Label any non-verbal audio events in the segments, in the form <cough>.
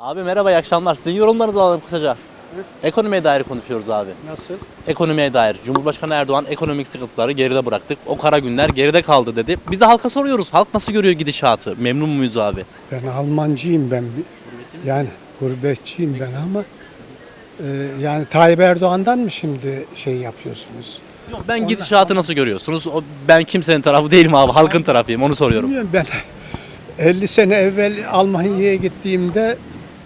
Abi merhaba, iyi akşamlar. Sizin yorumlarınızı alalım kısaca. Ekonomiye dair konuşuyoruz abi. Nasıl? Ekonomiye dair. Cumhurbaşkanı Erdoğan ekonomik sıkıntıları geride bıraktık. O kara günler geride kaldı dedi. Biz de halka soruyoruz. Halk nasıl görüyor gidişatı? Memnun muyuz abi? Ben Almancıyım ben. Yani gurbetçiyim ben ama e, yani Tayyip Erdoğan'dan mı şimdi şey yapıyorsunuz? Yok, ben gidişatı nasıl görüyorsunuz? O, ben kimsenin tarafı değilim abi. Halkın tarafıyım. Onu soruyorum. Bilmiyorum ben <laughs> 50 sene evvel Almanya'ya gittiğimde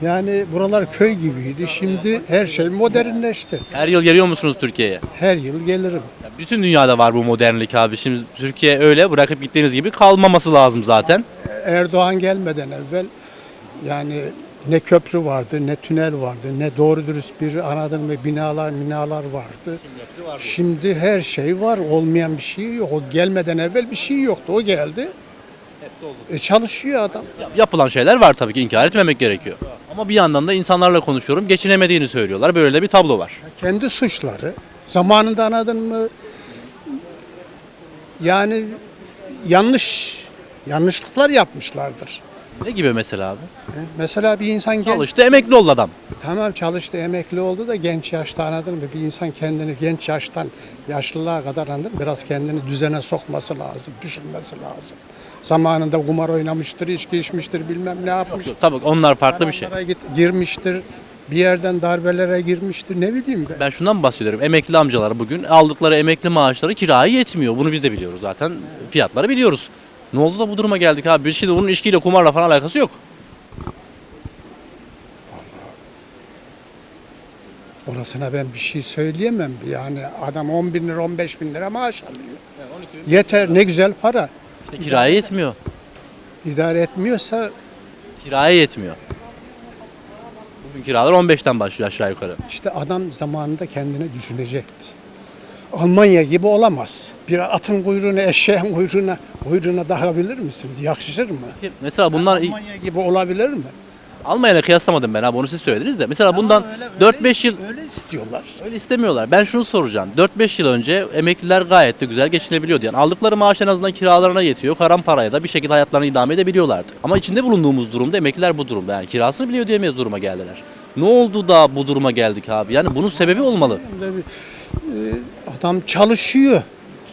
yani buralar köy gibiydi. Şimdi her şey modernleşti. Her yıl geliyor musunuz Türkiye'ye? Her yıl gelirim. Ya Bütün dünyada var bu modernlik abi. Şimdi Türkiye öyle bırakıp gittiğiniz gibi kalmaması lazım zaten. Erdoğan gelmeden evvel yani ne köprü vardı, ne tünel vardı, ne doğru dürüst bir anladın mı binalar binalar vardı. Şimdi her şey var, olmayan bir şey yok. O gelmeden evvel bir şey yoktu. O geldi. E çalışıyor adam. Yapılan şeyler var tabii ki inkar etmemek gerekiyor. Ama bir yandan da insanlarla konuşuyorum. Geçinemediğini söylüyorlar. Böyle de bir tablo var. Kendi suçları. Zamanında anladın mı? Yani yanlış yanlışlıklar yapmışlardır. Ne gibi mesela abi? E, Mesela bir insan gel- Çalıştı emekli oldu adam. Tamam çalıştı, emekli oldu da genç yaşta anladın mı? Bir insan kendini genç yaştan yaşlılığa kadar anladın mı? Biraz kendini düzene sokması lazım, düşünmesi lazım. Zamanında kumar oynamıştır, içki içmiştir, bilmem ne yapmış. Tabii onlar farklı bir şey. Git, girmiştir, bir yerden darbelere girmiştir, ne bileyim ben. Ben şundan bahsediyorum. Emekli amcalar bugün aldıkları emekli maaşları kiraya yetmiyor. Bunu biz de biliyoruz zaten. Fiyatları biliyoruz. Ne oldu da bu duruma geldik abi? Bir şey de bunun içkiyle kumarla falan alakası yok. Orasına ben bir şey söyleyemem. Yani adam 10 bin lira, 15 bin lira maaş alıyor. Yeter, ne güzel para. İşte kiraya yetmiyor. İdare etmiyorsa Kiraya yetmiyor. Bugün kiralar 15'ten başlıyor aşağı yukarı. İşte adam zamanında kendini düşünecekti. Almanya gibi olamaz. Bir atın kuyruğunu eşeğin kuyruğuna kuyruğuna takabilir misiniz? Yakışır mı? Mesela bundan Almanya gibi olabilir mi? Almanya'yla kıyaslamadım ben abi onu siz söylediniz de. Mesela bundan Öyle- 4-5 yıl öyle istiyorlar. Öyle istemiyorlar. Ben şunu soracağım. 4-5 yıl önce emekliler gayet de güzel geçinebiliyordu. Yani aldıkları maaş en azından kiralarına yetiyor. Karan paraya da bir şekilde hayatlarını idame edebiliyorlardı. Ama içinde bulunduğumuz durumda emekliler bu durumda. Yani kirasını bile ödeyemez duruma geldiler. Ne oldu da bu duruma geldik abi? Yani bunun sebebi olmalı. Böyle bir, e, adam çalışıyor.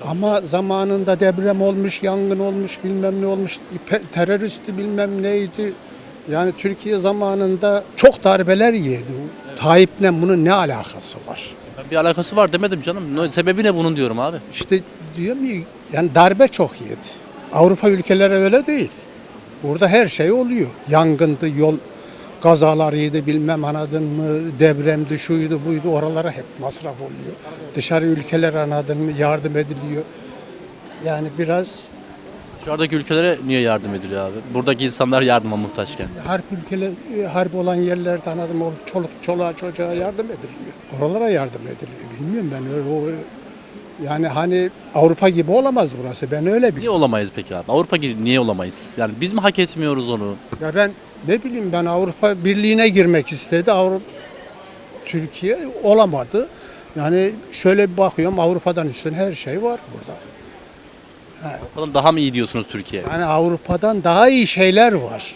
Ama zamanında deprem olmuş, yangın olmuş, bilmem ne olmuş, pe- teröristi bilmem neydi. Yani Türkiye zamanında çok darbeler yedi. Tayyip'le bunun ne alakası var? Bir alakası var demedim canım. Ne- Sebebi ne bunun diyorum abi. İşte diyor mu yani darbe çok yedi. Avrupa ülkeleri öyle değil. Burada her şey oluyor. Yangındı, yol kazalarıydı bilmem anladın mı, depremdi, şuydu buydu oralara hep masraf oluyor. Dışarı ülkeler anladın mı yardım ediliyor. Yani biraz Dışarıdaki ülkelere niye yardım ediliyor abi? Buradaki insanlar yardıma muhtaçken. harp ülkeler, harp olan yerlerde anladın mı, o çoluk çoluğa çocuğa yardım ediliyor. Oralara yardım ediliyor. Bilmiyorum ben öyle o yani hani Avrupa gibi olamaz burası. Ben öyle biliyorum. Niye olamayız peki abi? Avrupa gibi niye olamayız? Yani biz mi hak etmiyoruz onu? Ya ben ne bileyim ben Avrupa Birliği'ne girmek istedi. Avrupa Türkiye olamadı. Yani şöyle bir bakıyorum Avrupa'dan üstün her şey var burada. Avrupa'dan daha mı iyi diyorsunuz Türkiye? Yani Avrupa'dan daha iyi şeyler var.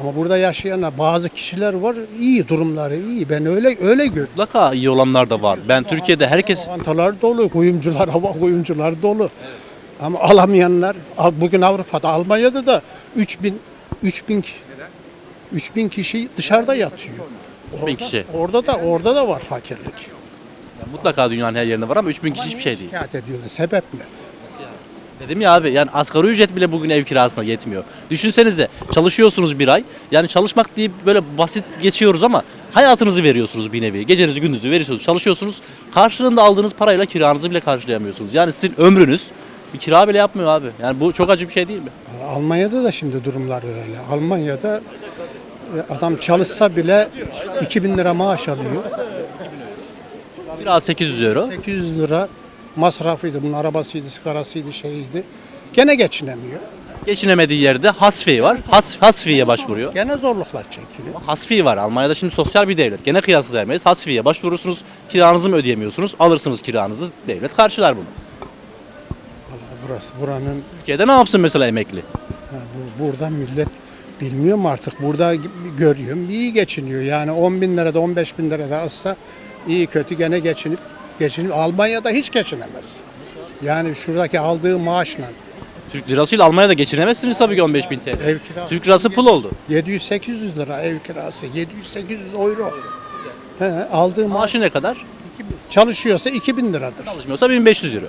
Ama burada yaşayan bazı kişiler var iyi durumları iyi. Ben öyle öyle görüyorum. Mutlaka iyi olanlar da var. Ben Türkiye'de herkes Lokantalar dolu, kuyumcular, hava kuyumcular dolu. Ama alamayanlar al- bugün Avrupa'da, Almanya'da da 3000 3000 ki- 3000 kişi dışarıda yatıyor. 3000 kişi. Orada da orada da var fakirlik. Mutlaka dünyanın her yerinde var ama 3000 kişi hiçbir şey değil. Şikayet ediyorlar. Sebep ne? Dedim ya abi yani asgari ücret bile bugün ev kirasına yetmiyor. Düşünsenize çalışıyorsunuz bir ay. Yani çalışmak deyip böyle basit geçiyoruz ama hayatınızı veriyorsunuz bir nevi. Gecenizi gündüzü veriyorsunuz çalışıyorsunuz. Karşılığında aldığınız parayla kiranızı bile karşılayamıyorsunuz. Yani sizin ömrünüz bir kira bile yapmıyor abi. Yani bu çok acı bir şey değil mi? Almanya'da da şimdi durumlar öyle. Almanya'da e, adam çalışsa bile 2000 lira maaş alıyor. Biraz 800 euro. 800 lira masrafıydı. Bunun arabasıydı, sigarasıydı, şeyiydi. Gene geçinemiyor. Geçinemediği yerde hasfi var. Has, hasfiye başvuruyor. Gene zorluklar çekiyor. Hasfi var. Almanya'da şimdi sosyal bir devlet. Gene kıyasız vermeyiz. Hasfiye başvurursunuz. Kiranızı mı ödeyemiyorsunuz? Alırsınız kiranızı. Devlet karşılar bunu. Vallahi burası buranın Türkiye'de ne yapsın mesela emekli? ha, bu, burada millet Bilmiyorum artık burada görüyorum iyi geçiniyor. Yani 10 bin lirada 15 bin lirada alsa iyi kötü gene geçinip geçinip Almanya'da hiç geçinemez. Yani şuradaki aldığı maaşla Türk lirasıyla Almanya'da geçinemezsiniz tabii ki 15 bin TL. ev kirası Türk lirası pul oldu. 700-800 lira ev kirası 700-800 euro. He, aldığı maaş Maaşı ne kadar? çalışıyorsa 2000 liradır. Çalışmıyorsa 1500 euro.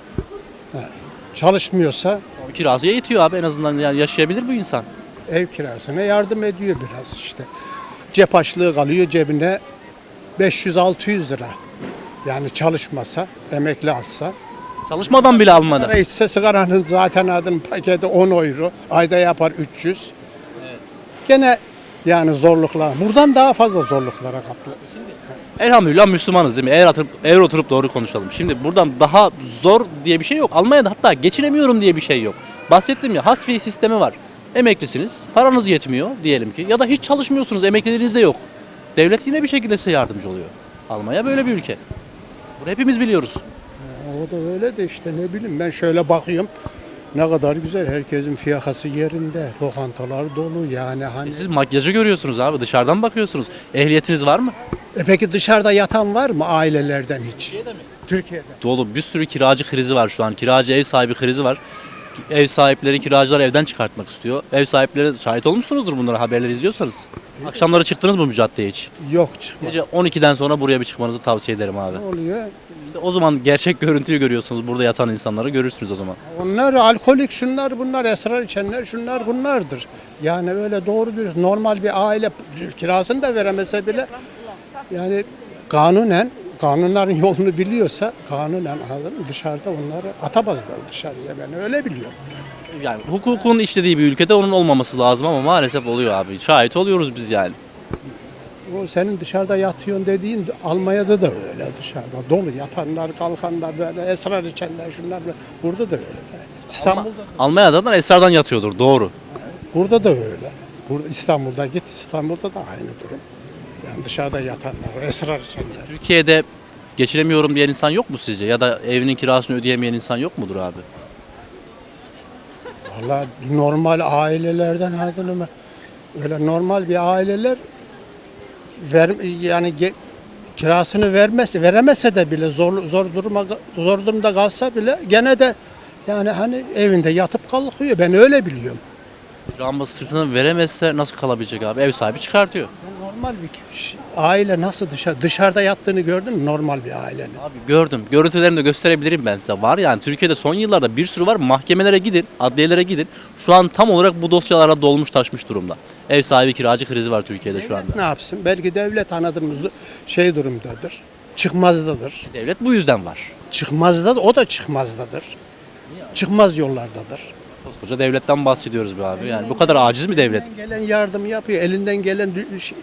Çalışmıyorsa Kirası yetiyor abi en azından yani yaşayabilir bu insan. ev kirasına yardım ediyor biraz işte. Cep açlığı kalıyor cebine 500-600 lira. Yani çalışmasa, emekli alsa. Çalışmadan bile almadı. Sigara içse sigaranın zaten adın paketi 10 euro. Ayda yapar 300. Gene yani zorluklar. Buradan daha fazla zorluklara katlı. Elhamdülillah Müslümanız değil mi? Eğer oturup, eğer oturup doğru konuşalım. Şimdi buradan daha zor diye bir şey yok. Almanya'da hatta geçinemiyorum diye bir şey yok. Bahsettim ya hasfiye sistemi var. Emeklisiniz, paranız yetmiyor diyelim ki. Ya da hiç çalışmıyorsunuz, emekliliğiniz de yok. Devlet yine bir şekilde size yardımcı oluyor. Almanya böyle bir ülke. Bunu hepimiz biliyoruz. O da öyle de işte ne bileyim ben şöyle bakıyorum. Ne kadar güzel herkesin fiyakası yerinde. Lokantalar dolu yani hani. E Siz makyajı görüyorsunuz abi, dışarıdan bakıyorsunuz. Ehliyetiniz var mı? E peki dışarıda yatan var mı ailelerden hiç? Türkiye'de. Dolu bir sürü kiracı krizi var şu an. Kiracı ev sahibi krizi var. Ev sahipleri kiracılar evden çıkartmak istiyor. Ev sahipleri şahit olmuşsunuzdur bunlara haberleri izliyorsanız. Akşamları çıktınız mı bu caddeye hiç? Yok çıkma. Gece 12'den sonra buraya bir çıkmanızı tavsiye ederim abi. Ne oluyor? İşte o zaman gerçek görüntüyü görüyorsunuz. Burada yatan insanları görürsünüz o zaman. Onlar alkolik şunlar bunlar esrar içenler şunlar bunlardır. Yani öyle doğru dürüst normal bir aile kirasını da veremese bile yani kanunen kanunların yolunu biliyorsa kanunen dışarıda onları atamazlar dışarıya ben öyle biliyorum. Yani hukukun işlediği bir ülkede onun olmaması lazım ama maalesef oluyor abi. Şahit oluyoruz biz yani. O senin dışarıda yatıyorsun dediğin Almanya'da da öyle dışarıda dolu yatanlar kalkanlar böyle esrar içenler şunlar böyle. burada da öyle. İstanbul'da Almanya'da da esrardan yatıyordur doğru. Burada da öyle. Burada İstanbul'da git İstanbul'da da aynı durum. Dışarıda yatanlar, esrar içenler. Türkiye'de geçinemiyorum diyen insan yok mu sizce? Ya da evinin kirasını ödeyemeyen insan yok mudur abi? Valla normal ailelerden mı? Öyle normal bir aileler ver, yani ge- kirasını vermez, veremese de bile zor zor duruma zor durumda kalsa bile gene de yani hani evinde yatıp kalkıyor. Ben öyle biliyorum. Kiramı sırtını veremezse nasıl kalabilecek abi? Ev sahibi çıkartıyor. Normal bir kişi- aile nasıl dışarı dışarıda yattığını gördün mü normal bir ailenin? Abi gördüm. Görüntülerini de gösterebilirim ben size. Var yani Türkiye'de son yıllarda bir sürü var. Mahkemelere gidin, adliyelere gidin. Şu an tam olarak bu dosyalara dolmuş taşmış durumda. Ev sahibi kiracı krizi var Türkiye'de şu anda. Ne yapsın? Belki devlet anladığımız şey durumdadır. Çıkmazdadır. Devlet bu yüzden var. Çıkmazda o da çıkmazdadır. Çıkmaz yollardadır. Koskoca devletten bahsediyoruz be abi. Yani bu kadar aciz mi devlet? Elinden gelen yardımı yapıyor. Elinden gelen dü- şey-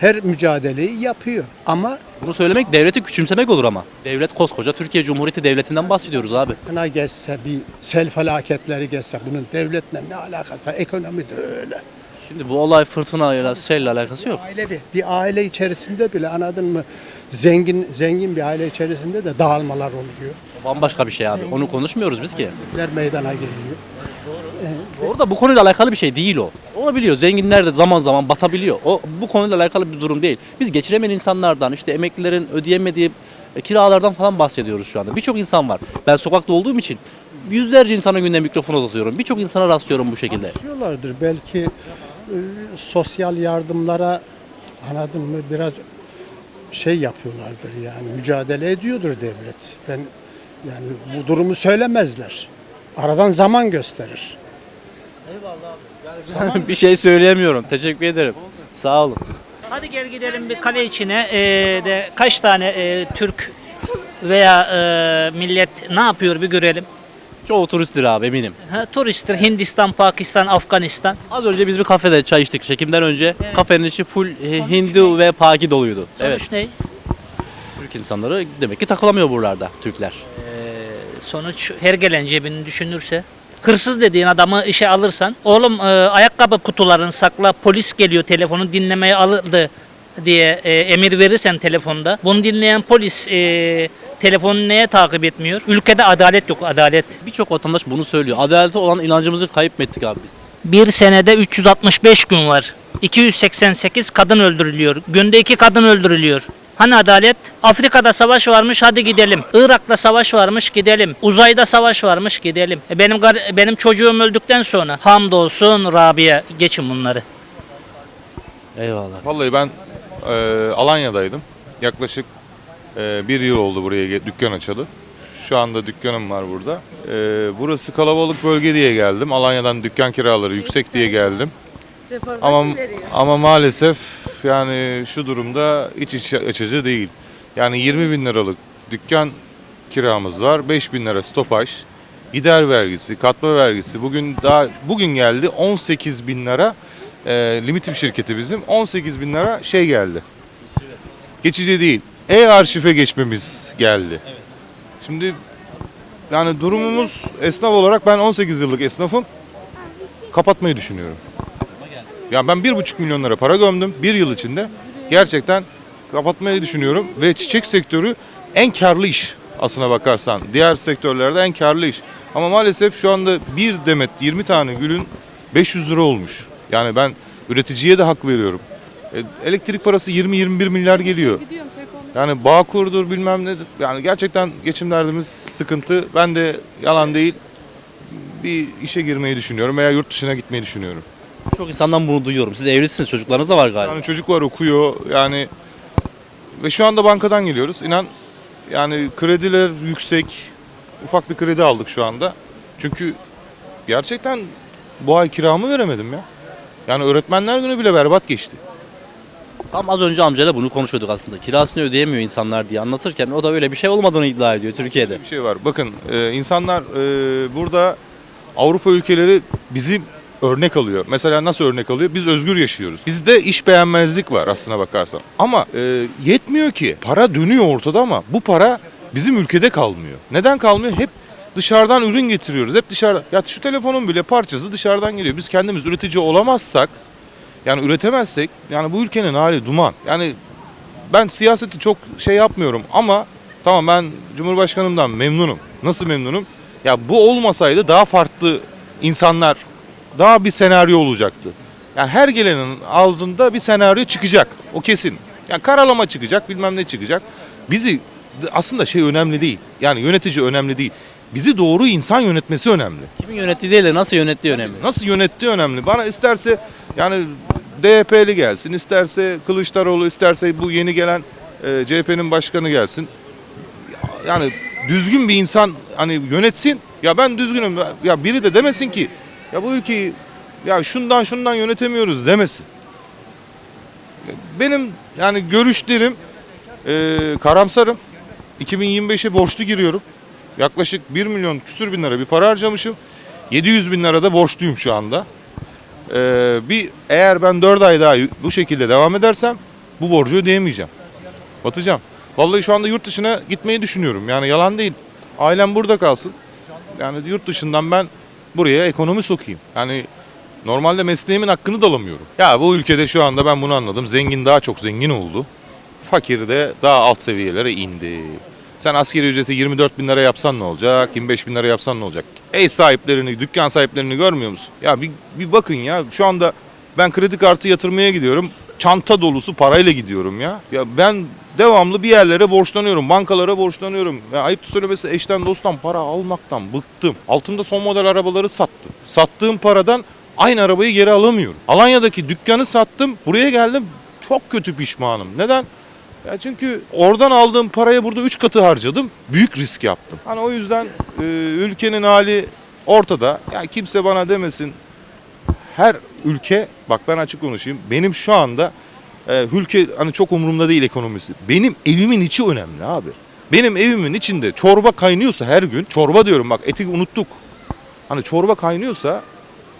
her mücadeleyi yapıyor. Ama Bunu söylemek devleti küçümsemek olur ama. Devlet koskoca Türkiye Cumhuriyeti Devleti'nden bahsediyoruz abi. fırtına geçse bir sel felaketleri geçse bunun devletle ne alakası? Ekonomi de öyle. Şimdi bu olay fırtınayla, selle alakası yok. Aile bir, bir aile içerisinde bile anladın mı? Zengin zengin bir aile içerisinde de dağılmalar oluyor. Bambaşka bir şey abi. Onu konuşmuyoruz biz ki. Ler meydana geliyor. Orada bu konuyla alakalı bir şey değil o. Olabiliyor. Zenginler de zaman zaman batabiliyor. O bu konuyla alakalı bir durum değil. Biz geçiremeyen insanlardan, işte emeklilerin ödeyemediği e, kiralardan falan bahsediyoruz şu anda. Birçok insan var. Ben sokakta olduğum için yüzlerce insana günde mikrofon uzatıyorum. Birçok insana rastlıyorum bu şekilde. Çalışıyorlardır. Belki e, sosyal yardımlara anladın mı biraz şey yapıyorlardır yani mücadele ediyordur devlet. Ben yani bu durumu söylemezler. Aradan zaman gösterir. Bir şey söyleyemiyorum. Teşekkür ederim. Sağ olun. Hadi gel gidelim bir kale içine. Ee, de kaç tane e, Türk veya e, millet ne yapıyor bir görelim. Çoğu turisttir abi eminim. Ha, turisttir Hindistan, Pakistan, Afganistan. Az önce biz bir kafede çay içtik çekimden önce. Kafenin içi full e, Hindu ve Paki doluydu. Evet. Sonuç ne? Türk insanları demek ki takılamıyor buralarda Türkler. Sonuç her gelen cebini düşünürse. Hırsız dediğin adamı işe alırsan, oğlum e, ayakkabı kutularını sakla, polis geliyor telefonu dinlemeye alırdı diye e, emir verirsen telefonda. Bunu dinleyen polis e, telefonu neye takip etmiyor? Ülkede adalet yok, adalet. Birçok vatandaş bunu söylüyor. Adalete olan inancımızı kaybettik abi biz. Bir senede 365 gün var. 288 kadın öldürülüyor. Günde iki kadın öldürülüyor. Hani adalet? Afrika'da savaş varmış hadi gidelim. Irak'ta savaş varmış gidelim. Uzayda savaş varmış gidelim. E benim benim çocuğum öldükten sonra hamdolsun Rabia geçin bunları. Eyvallah. Vallahi ben e, Alanya'daydım. Yaklaşık e, bir yıl oldu buraya dükkan açalı. Şu anda dükkanım var burada. E, burası kalabalık bölge diye geldim. Alanya'dan dükkan kiraları yüksek diye geldim. Ama ama maalesef yani şu durumda iç iç açıcı değil. Yani 20 bin liralık dükkan kiramız var. 5 bin lira stopaj. Gider vergisi, katma vergisi. Bugün daha bugün geldi 18 bin lira. E, limitim şirketi bizim. 18 bin lira şey geldi. Geçici değil. E-arşife geçmemiz geldi. Şimdi yani durumumuz esnaf olarak ben 18 yıllık esnafım. Kapatmayı düşünüyorum. Ya ben bir buçuk milyon lira para gömdüm bir yıl içinde. Gerçekten kapatmayı düşünüyorum ve çiçek sektörü en karlı iş aslına bakarsan. Diğer sektörlerde en karlı iş. Ama maalesef şu anda bir demet 20 tane gülün 500 lira olmuş. Yani ben üreticiye de hak veriyorum. E, Elektrik parası 20-21 milyar geliyor. Yani Bağkur'dur bilmem nedir. Yani gerçekten geçim derdimiz sıkıntı. Ben de yalan değil bir işe girmeyi düşünüyorum veya yurt dışına gitmeyi düşünüyorum. Çok insandan bunu duyuyorum. Siz evlisiniz, çocuklarınız da var galiba. Yani çocuk var okuyor yani ve şu anda bankadan geliyoruz. İnan yani krediler yüksek. Ufak bir kredi aldık şu anda. Çünkü gerçekten bu ay kiramı veremedim ya. Yani öğretmenler günü bile berbat geçti. Tam az önce amcayla bunu konuşuyorduk aslında. Kirasını ödeyemiyor insanlar diye anlatırken o da öyle bir şey olmadığını iddia ediyor Türkiye'de. Bir şey var. Bakın e, insanlar e, burada Avrupa ülkeleri bizi örnek alıyor. Mesela nasıl örnek alıyor? Biz özgür yaşıyoruz. Bizde iş beğenmezlik var aslına bakarsan. Ama e, yetmiyor ki. Para dönüyor ortada ama bu para bizim ülkede kalmıyor. Neden kalmıyor? Hep dışarıdan ürün getiriyoruz. Hep dışarıdan. Ya şu telefonun bile parçası dışarıdan geliyor. Biz kendimiz üretici olamazsak yani üretemezsek yani bu ülkenin hali duman. Yani ben siyaseti çok şey yapmıyorum ama tamam ben Cumhurbaşkanımdan memnunum. Nasıl memnunum? Ya bu olmasaydı daha farklı insanlar, daha bir senaryo olacaktı. Yani her gelenin aldığında bir senaryo çıkacak. O kesin. Yani karalama çıkacak, bilmem ne çıkacak. Bizi aslında şey önemli değil. Yani yönetici önemli değil. Bizi doğru insan yönetmesi önemli. Kimin yönettiği değil de nasıl yönettiği önemli. Nasıl yönettiği önemli. Bana isterse yani DHP'li gelsin, isterse Kılıçdaroğlu, isterse bu yeni gelen e, CHP'nin başkanı gelsin. Yani düzgün bir insan hani yönetsin. Ya ben düzgünüm. Ya biri de demesin ki ya bu ülkeyi ya şundan şundan yönetemiyoruz demesin. Benim yani görüşlerim e, karamsarım. 2025'e borçlu giriyorum. Yaklaşık 1 milyon küsür bin lira bir para harcamışım. 700 bin lira da borçluyum şu anda. Ee, bir eğer ben 4 ay daha bu şekilde devam edersem bu borcu ödeyemeyeceğim. Batacağım. Vallahi şu anda yurt dışına gitmeyi düşünüyorum. Yani yalan değil. Ailem burada kalsın. Yani yurt dışından ben buraya ekonomi sokayım. Yani normalde mesleğimin hakkını da alamıyorum. Ya bu ülkede şu anda ben bunu anladım. Zengin daha çok zengin oldu. Fakir de daha alt seviyelere indi. Sen askeri ücreti 24 bin lira yapsan ne olacak? 25 bin lira yapsan ne olacak? Ev sahiplerini, dükkan sahiplerini görmüyor musun? Ya bir, bir bakın ya şu anda ben kredi kartı yatırmaya gidiyorum. Çanta dolusu parayla gidiyorum ya. Ya ben devamlı bir yerlere borçlanıyorum. Bankalara borçlanıyorum. Ya ayıp söylemesi eşten dosttan para almaktan bıktım. Altımda son model arabaları sattım. Sattığım paradan aynı arabayı geri alamıyorum. Alanya'daki dükkanı sattım. Buraya geldim. Çok kötü pişmanım. Neden? Ya çünkü oradan aldığım paraya burada 3 katı harcadım. Büyük risk yaptım. Hani o yüzden e, ülkenin hali ortada. Ya kimse bana demesin. Her ülke bak ben açık konuşayım. Benim şu anda e, ülke hani çok umurumda değil ekonomisi. Benim evimin içi önemli abi. Benim evimin içinde çorba kaynıyorsa her gün çorba diyorum bak eti unuttuk. Hani çorba kaynıyorsa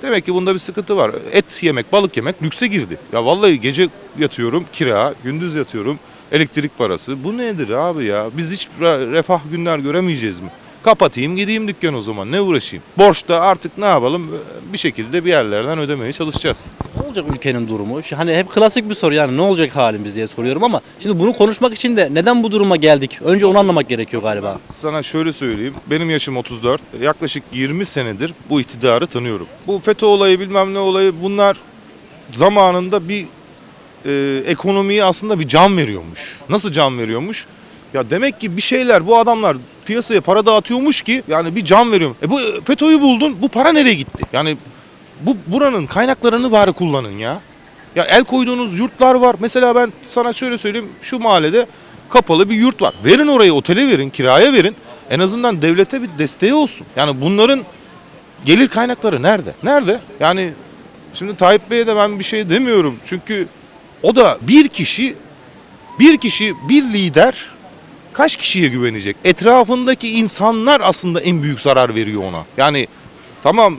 Demek ki bunda bir sıkıntı var. Et yemek, balık yemek lükse girdi. Ya vallahi gece yatıyorum kira, gündüz yatıyorum elektrik parası. Bu nedir abi ya? Biz hiç re- refah günler göremeyeceğiz mi? Kapatayım gideyim dükkan o zaman ne uğraşayım. Borçta artık ne yapalım bir şekilde bir yerlerden ödemeye çalışacağız. Ne olacak ülkenin durumu? Hani hep klasik bir soru yani ne olacak halimiz diye soruyorum ama şimdi bunu konuşmak için de neden bu duruma geldik? Önce onu anlamak gerekiyor galiba. Sana şöyle söyleyeyim. Benim yaşım 34. Yaklaşık 20 senedir bu iktidarı tanıyorum. Bu FETÖ olayı bilmem ne olayı bunlar zamanında bir e, ekonomiye aslında bir can veriyormuş. Nasıl can veriyormuş? Ya demek ki bir şeyler bu adamlar piyasaya para dağıtıyormuş ki yani bir can veriyor. E bu FETÖ'yü buldun bu para nereye gitti? Yani bu buranın kaynaklarını bari kullanın ya. Ya el koyduğunuz yurtlar var. Mesela ben sana şöyle söyleyeyim. Şu mahallede kapalı bir yurt var. Verin orayı otele verin, kiraya verin. En azından devlete bir desteği olsun. Yani bunların gelir kaynakları nerede? Nerede? Yani şimdi Tayyip Bey'e de ben bir şey demiyorum. Çünkü o da bir kişi, bir kişi, bir lider kaç kişiye güvenecek? Etrafındaki insanlar aslında en büyük zarar veriyor ona. Yani tamam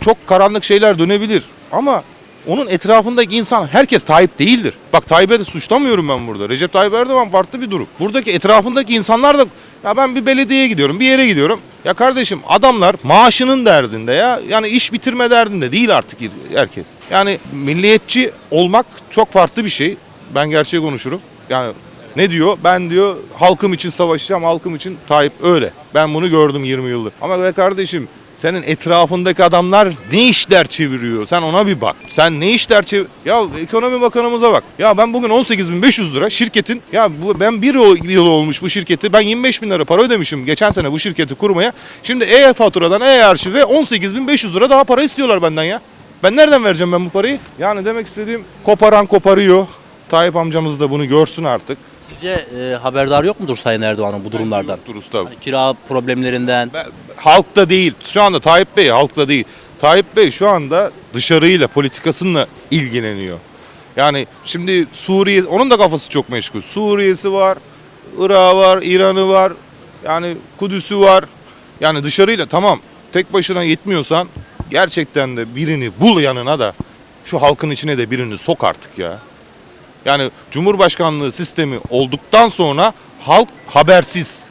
çok karanlık şeyler dönebilir ama onun etrafındaki insan herkes Tayyip değildir. Bak Tayyip'e de suçlamıyorum ben burada. Recep Tayyip Erdoğan farklı bir durum. Buradaki etrafındaki insanlar da ya ben bir belediyeye gidiyorum, bir yere gidiyorum. Ya kardeşim adamlar maaşının derdinde ya. Yani iş bitirme derdinde değil artık herkes. Yani milliyetçi olmak çok farklı bir şey. Ben gerçeği konuşurum. Yani ne diyor? Ben diyor halkım için savaşacağım, halkım için Tayyip öyle. Ben bunu gördüm 20 yıldır. Ama be kardeşim senin etrafındaki adamlar ne işler çeviriyor? Sen ona bir bak. Sen ne işler çevir... Ya ekonomi bakanımıza bak. Ya ben bugün 18.500 lira şirketin... Ya bu, ben bir yıl, olmuş bu şirketi. Ben 25 bin lira para ödemişim geçen sene bu şirketi kurmaya. Şimdi e-faturadan, e-arşive 18.500 lira daha para istiyorlar benden ya. Ben nereden vereceğim ben bu parayı? Yani demek istediğim koparan koparıyor. Tayyip amcamız da bunu görsün artık. Sizce e, haberdar yok mudur Sayın Erdoğan'ın bu durumlardan? Yoktur usta. Hani kira problemlerinden. Ben- halkta değil. Şu anda Tayyip Bey halkta değil. Tayyip Bey şu anda dışarıyla, politikasıyla ilgileniyor. Yani şimdi Suriye, onun da kafası çok meşgul. Suriye'si var, Irak'ı var, İran'ı var, yani Kudüs'ü var. Yani dışarıyla tamam tek başına yetmiyorsan gerçekten de birini bul yanına da şu halkın içine de birini sok artık ya. Yani Cumhurbaşkanlığı sistemi olduktan sonra halk habersiz.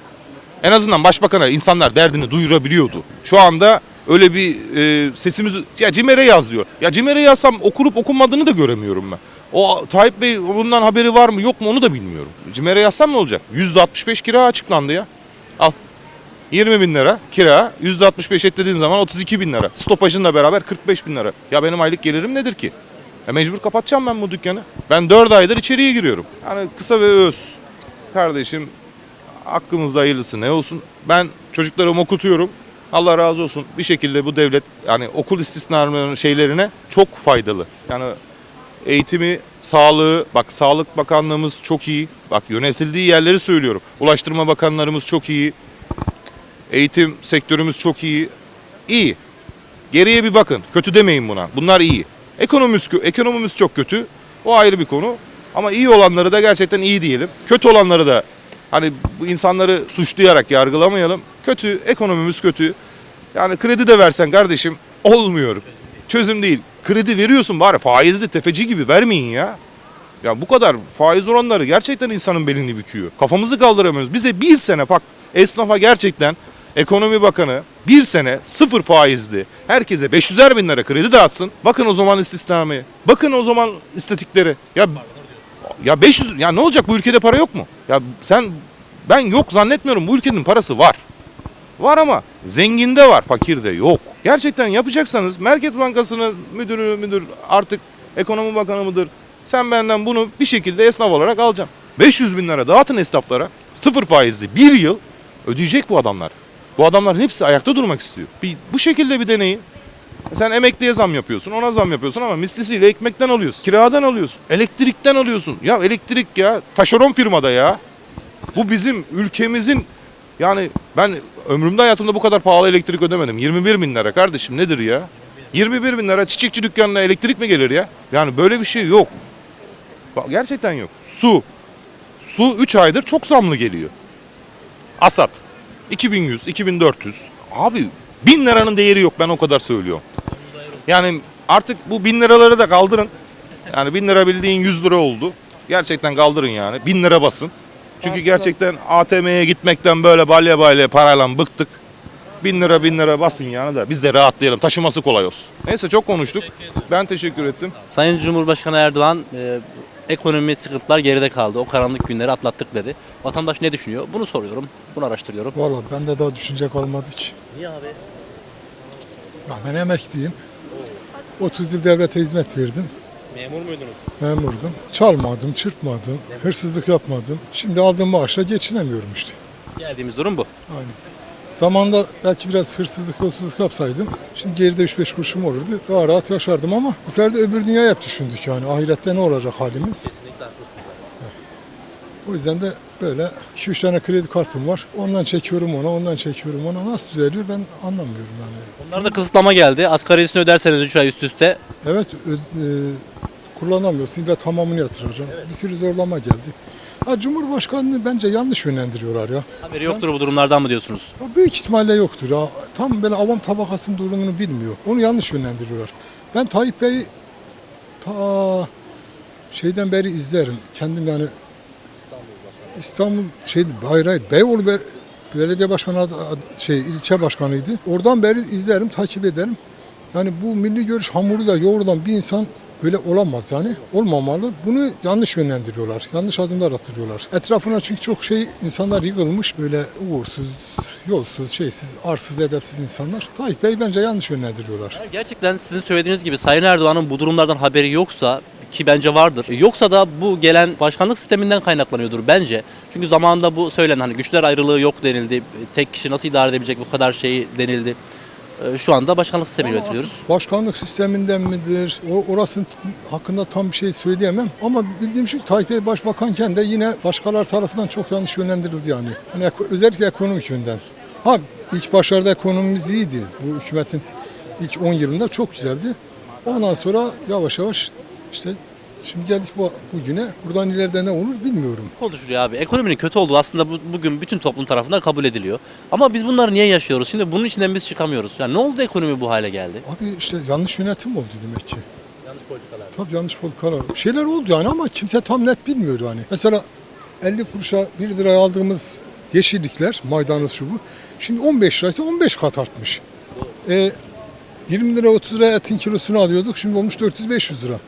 En azından başbakana insanlar derdini duyurabiliyordu. Şu anda öyle bir e, sesimiz ya Cimer'e yaz diyor. Ya Cimer'e yazsam okunup okunmadığını da göremiyorum ben. O Tayyip Bey bundan haberi var mı yok mu onu da bilmiyorum. Cimer'e yazsam ne olacak? %65 kira açıklandı ya. Al. 20 bin lira kira, %65 eklediğin zaman 32 bin lira. Stopajınla beraber 45 bin lira. Ya benim aylık gelirim nedir ki? E mecbur kapatacağım ben bu dükkanı. Ben 4 aydır içeriye giriyorum. Yani kısa ve öz. Kardeşim hakkımızda hayırlısı ne olsun. Ben çocuklarımı okutuyorum. Allah razı olsun. Bir şekilde bu devlet yani okul istisnalarının şeylerine çok faydalı. Yani eğitimi, sağlığı, bak Sağlık Bakanlığımız çok iyi. Bak yönetildiği yerleri söylüyorum. Ulaştırma Bakanlarımız çok iyi. Eğitim sektörümüz çok iyi. İyi. Geriye bir bakın. Kötü demeyin buna. Bunlar iyi. Ekonomimiz, ekonomimiz çok kötü. O ayrı bir konu. Ama iyi olanları da gerçekten iyi diyelim. Kötü olanları da hani bu insanları suçlayarak yargılamayalım. Kötü, ekonomimiz kötü. Yani kredi de versen kardeşim olmuyor. Çözüm değil. Kredi veriyorsun bari faizli tefeci gibi vermeyin ya. Ya bu kadar faiz oranları gerçekten insanın belini büküyor. Kafamızı kaldıramıyoruz. Bize bir sene bak esnafa gerçekten ekonomi bakanı bir sene sıfır faizli herkese 500'er bin lira kredi dağıtsın. Bakın o zaman istisnameye. Bakın o zaman istatiklere. Ya ya 500 ya ne olacak bu ülkede para yok mu? Ya sen ben yok zannetmiyorum bu ülkenin parası var. Var ama zenginde var, fakirde yok. Gerçekten yapacaksanız Merkez Bankası'nın müdürü müdür artık ekonomi bakanı mıdır? Sen benden bunu bir şekilde esnaf olarak alacağım. 500 bin lira dağıtın esnaflara. Sıfır faizli bir yıl ödeyecek bu adamlar. Bu adamların hepsi ayakta durmak istiyor. Bir, bu şekilde bir deneyin. Sen emekliye zam yapıyorsun, ona zam yapıyorsun ama mislisiyle ekmekten alıyorsun, kiradan alıyorsun, elektrikten alıyorsun. Ya elektrik ya, taşeron firmada ya. Bu bizim ülkemizin yani ben ömrümde hayatımda bu kadar pahalı elektrik ödemedim. 21 bin lira kardeşim nedir ya? 21 bin lira çiçekçi dükkanına elektrik mi gelir ya? Yani böyle bir şey yok. Gerçekten yok. Su. Su 3 aydır çok zamlı geliyor. Asat. 2100, 2400. Abi 1000 liranın değeri yok ben o kadar söylüyorum. Yani artık bu 1000 liraları da kaldırın. Yani 1000 lira bildiğin 100 lira oldu. Gerçekten kaldırın yani. 1000 lira basın. Çünkü gerçekten ATM'ye gitmekten böyle balya balya parayla bıktık. Bin lira bin lira basın yani da biz de rahatlayalım. Taşıması kolay olsun. Neyse çok konuştuk. Ben teşekkür ettim. Sayın Cumhurbaşkanı Erdoğan e, ekonomi sıkıntılar geride kaldı. O karanlık günleri atlattık dedi. Vatandaş ne düşünüyor? Bunu soruyorum. Bunu araştırıyorum. Valla bende daha düşünce kalmadı ki. Niye abi? Ya ben emekliyim. 30 yıl devlete hizmet verdim. Memur muydunuz? Memurdum. Çalmadım, çırpmadım, hırsızlık yapmadım. Şimdi aldığım maaşla geçinemiyorum işte. Geldiğimiz durum bu. Aynen. Zamanında belki biraz hırsızlık, yolsuzluk yapsaydım. Şimdi geride 3-5 kuruşum olurdu. Daha rahat yaşardım ama bu sefer de öbür dünya hep düşündük yani. Ahirette ne olacak halimiz? O yüzden de böyle 2-3 tane kredi kartım var. Ondan çekiyorum ona, ondan çekiyorum ona. Nasıl düzeliyor ben anlamıyorum yani. Onlarda kısıtlama geldi. Asgarisini öderseniz 3 ay üst üste. Evet ö- e, kullanamıyorsun. İlla tamamını yatıracaksın. Bir sürü zorlama geldi. Ha, Cumhurbaşkanını bence yanlış yönlendiriyorlar ya. Haberi yoktur bu durumlardan mı diyorsunuz? ya. Büyük ihtimalle yoktur ya. Tam böyle avam tabakasının durumunu bilmiyor. Onu yanlış yönlendiriyorlar. Ben Tayyip Bey'i ta şeyden beri izlerim. Kendim yani İstanbul şey hayır hayır Beyoğlu Be- belediye başkanı adı- adı- şey ilçe başkanıydı. Oradan beri izlerim, takip ederim. Yani bu milli görüş hamuruyla yoğrulan bir insan böyle olamaz yani. Olmamalı. Bunu yanlış yönlendiriyorlar. Yanlış adımlar attırıyorlar. Etrafına çünkü çok şey insanlar yığılmış böyle uğursuz, yolsuz, şeysiz, arsız, edepsiz insanlar. Tayyip Bey bence yanlış yönlendiriyorlar. Gerçekten sizin söylediğiniz gibi Sayın Erdoğan'ın bu durumlardan haberi yoksa ki bence vardır. Yoksa da bu gelen başkanlık sisteminden kaynaklanıyordur bence. Çünkü zamanında bu söylenen hani güçler ayrılığı yok denildi. Tek kişi nasıl idare edebilecek bu kadar şeyi denildi. Ee, Şu anda başkanlık sistemi yönetiliyoruz. Başkanlık sisteminden midir? O orasının hakkında tam bir şey söyleyemem. Ama bildiğim şu Tayyip Bey başbakanken de yine başkalar tarafından çok yanlış yönlendirildi yani. Eko- özellikle ekonomik yönden. Ha ilk başlarda ekonomimiz iyiydi. Bu hükümetin ilk 10 yılında çok güzeldi. Ondan sonra yavaş yavaş işte şimdi geldik bu bugüne. Buradan ileride ne olur bilmiyorum. Konuşuluyor abi. Ekonominin kötü olduğu aslında bu, bugün bütün toplum tarafından kabul ediliyor. Ama biz bunları niye yaşıyoruz? Şimdi bunun içinden biz çıkamıyoruz. Yani ne oldu ekonomi bu hale geldi? Abi işte yanlış yönetim oldu demek ki. Yanlış politikalar. Tabii yanlış politikalar. Bir şeyler oldu yani ama kimse tam net bilmiyor yani. Mesela 50 kuruşa 1 liraya aldığımız yeşillikler, maydanoz şu bu. Şimdi 15 liraysa 15 kat artmış. E, 20 lira 30 liraya etin kilosunu alıyorduk. Şimdi olmuş 400-500 lira.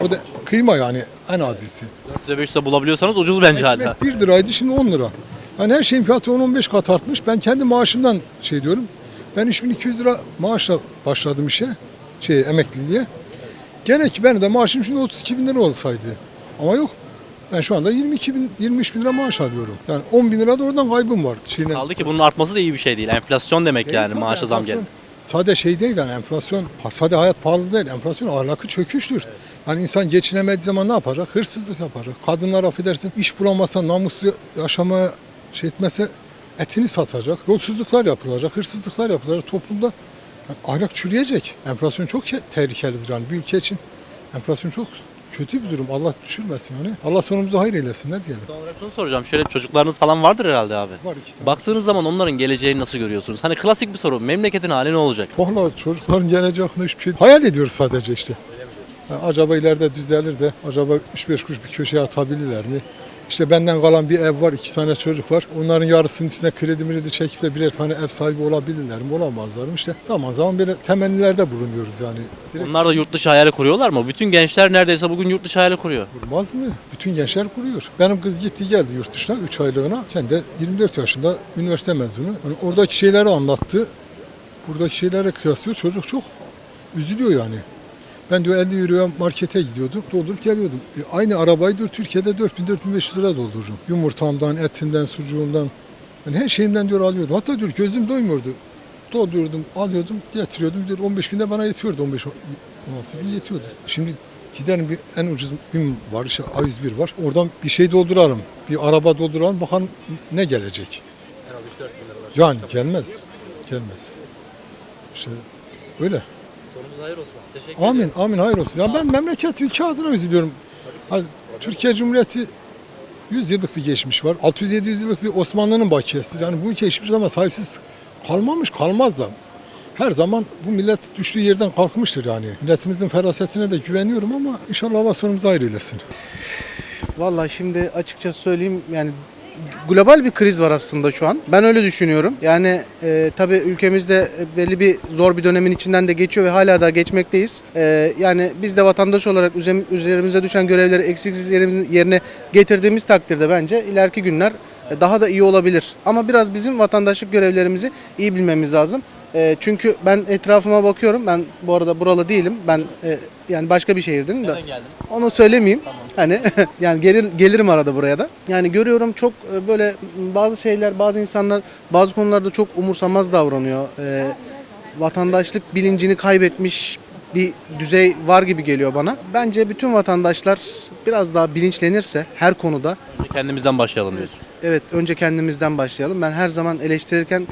O da kıyma yani en adisi. 400'e 500'e bulabiliyorsanız ucuz bence hala. Ekmek 1 liraydı şimdi 10 lira. Yani her şeyin fiyatı 10-15 kat artmış. Ben kendi maaşımdan şey diyorum. Ben 3200 lira maaşla başladım işe. Şey emekliliğe. Gene ki benim de maaşım şimdi 32 bin lira olsaydı. Ama yok. Ben şu anda 22 bin, 23 bin lira maaş alıyorum. Yani 10 bin lira da oradan kaybım var. Şeyine, Kaldı ki bunun artması da iyi bir şey değil. Enflasyon demek yani maaşa zam gelmesi. Sade şey değil yani enflasyon, ha, sade hayat pahalı değil. Enflasyon ahlakı çöküştür. Hani insan geçinemediği zaman ne yapacak? Hırsızlık yapacak. Kadınlar affedersin iş bulamasa, namuslu yaşamaya şey etmese etini satacak. Yolsuzluklar yapılacak, hırsızlıklar yapılacak toplumda. Yani ahlak çürüyecek. Enflasyon çok tehlikelidir yani bir ülke için. Enflasyon çok kötü bir durum. Allah düşürmesin yani. Allah sonumuzu hayır eylesin ne diyelim. Son olarak şunu soracağım. Şöyle çocuklarınız falan vardır herhalde abi. Var iki tane. Baktığınız zaman onların geleceğini nasıl görüyorsunuz? Hani klasik bir soru. Memleketin hali ne olacak? Valla çocukların geleceği hakkında hiçbir şey hayal ediyoruz sadece işte. Ha, acaba ileride düzelir de acaba 3-5 kuruş bir köşeye atabilirler mi? İşte benden kalan bir ev var, iki tane çocuk var. Onların yarısının üstüne kredi mredi çekip de birer tane ev sahibi olabilirler mi? Olamazlar mı? İşte zaman zaman böyle temennilerde bulunuyoruz yani. Direkt Onlar da yurt dışı hayali kuruyorlar mı? Bütün gençler neredeyse bugün yurt dışı hayali kuruyor. Kurmaz mı? Bütün gençler kuruyor. Benim kız gitti geldi yurt dışına 3 aylığına. Kendi 24 yaşında üniversite mezunu. Yani oradaki şeyleri anlattı. Buradaki şeylere kıyaslıyor. Çocuk çok üzülüyor yani. Ben diyor 50 euroya markete gidiyordum. Doldurup geliyordum. E, aynı arabayı diyor Türkiye'de 4000-4500 lira doldururum. Yumurtamdan, etimden, sucuğumdan. Yani her şeyimden diyor alıyordum. Hatta diyor gözüm doymuyordu. Dolduruyordum, alıyordum, getiriyordum. Diyor 15 günde bana yetiyordu 15 16 gün yetiyordu. Şimdi giderim bir en ucuz BİM var, işte A101 var. Oradan bir şey dolduralım. Bir araba dolduralım. Bakalım ne gelecek. Yani gelmez. Gelmez. İşte öyle. Sonumuz hayır olsun. Teşekkür Amin, amin hayır olsun. Ya ben memleket ülke adına üzülüyorum. Hadi, Türkiye Cumhuriyeti 100 yıllık bir geçmiş var. 600-700 yıllık bir Osmanlı'nın bakiyesidir. Yani bu ülke hiçbir zaman sahipsiz kalmamış, kalmaz da. Her zaman bu millet düştüğü yerden kalkmıştır yani. Milletimizin ferasetine de güveniyorum ama inşallah Allah sonumuzu hayır eylesin. Vallahi şimdi açıkça söyleyeyim yani global bir kriz var aslında şu an. Ben öyle düşünüyorum. Yani e, tabii ülkemizde belli bir zor bir dönemin içinden de geçiyor ve hala da geçmekteyiz. E, yani biz de vatandaş olarak üzerimize düşen görevleri eksiksiz yerin- yerine getirdiğimiz takdirde bence ileriki günler e, daha da iyi olabilir. Ama biraz bizim vatandaşlık görevlerimizi iyi bilmemiz lazım. E, çünkü ben etrafıma bakıyorum. Ben bu arada buralı değilim. Ben e, yani başka bir şehirdim de. Neden geldiniz? Onu söylemeyeyim. Hani <laughs> yani gelir, gelirim arada buraya da. Yani görüyorum çok e, böyle bazı şeyler, bazı insanlar bazı konularda çok umursamaz davranıyor. Ee, vatandaşlık bilincini kaybetmiş bir düzey var gibi geliyor bana. Bence bütün vatandaşlar biraz daha bilinçlenirse her konuda Kendimizden başlayalım diyorsun. evet önce kendimizden başlayalım. Ben her zaman eleştirirken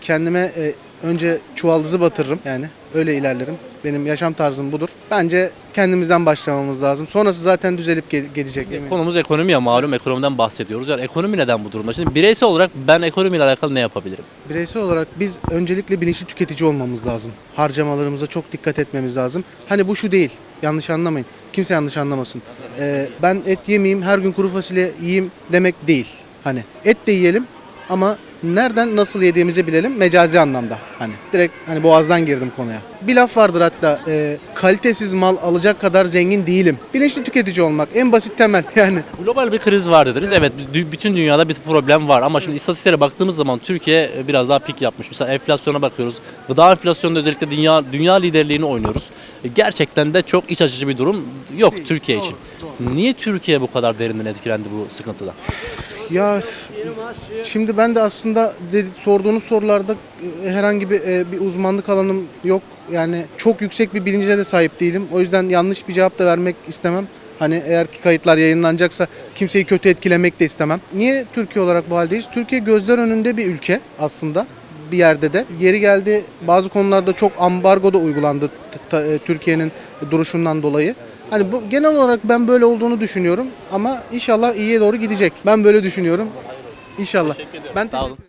kendime e, önce çuvaldızı batırırım yani öyle ilerlerim. Benim yaşam tarzım budur. Bence kendimizden başlamamız lazım. Sonrası zaten düzelip ge- gelecek. eminim. Konumuz ekonomi ya malum ekonomiden bahsediyoruz. Yani ekonomi neden bu durumda? Şimdi bireysel olarak ben ekonomiyle alakalı ne yapabilirim? Bireysel olarak biz öncelikle bilinçli tüketici olmamız lazım. Harcamalarımıza çok dikkat etmemiz lazım. Hani bu şu değil. Yanlış anlamayın. Kimse yanlış anlamasın. Ee, ben et yemeyeyim, her gün kuru fasulye yiyeyim demek değil. Hani et de yiyelim ama nereden nasıl yediğimizi bilelim mecazi anlamda. Hani direkt hani boğazdan girdim konuya. Bir laf vardır hatta e, kalitesiz mal alacak kadar zengin değilim. Bilinçli tüketici olmak en basit temel <laughs> yani. Global bir kriz var dediniz. Evet dü- bütün dünyada bir problem var ama şimdi istatistiklere baktığımız zaman Türkiye e, biraz daha pik yapmış. Mesela enflasyona bakıyoruz. Gıda enflasyonunda özellikle dünya dünya liderliğini oynuyoruz. E, Gerçekten de çok iç açıcı bir durum yok Türkiye için. Niye Türkiye bu kadar derinden etkilendi bu sıkıntıdan? Ya şimdi ben de aslında de- sorduğunuz sorularda e, herhangi bir, e, bir uzmanlık alanım yok. Yani çok yüksek bir bilince de sahip değilim. O yüzden yanlış bir cevap da vermek istemem. Hani eğer ki kayıtlar yayınlanacaksa kimseyi kötü etkilemek de istemem. Niye Türkiye olarak bu haldeyiz? Türkiye gözler önünde bir ülke aslında bir yerde de. Yeri geldi bazı konularda çok ambargo da uygulandı e, Türkiye'nin duruşundan dolayı. Hani bu genel olarak ben böyle olduğunu düşünüyorum ama inşallah iyiye doğru gidecek. Ben böyle düşünüyorum. İnşallah. Ben teşekkür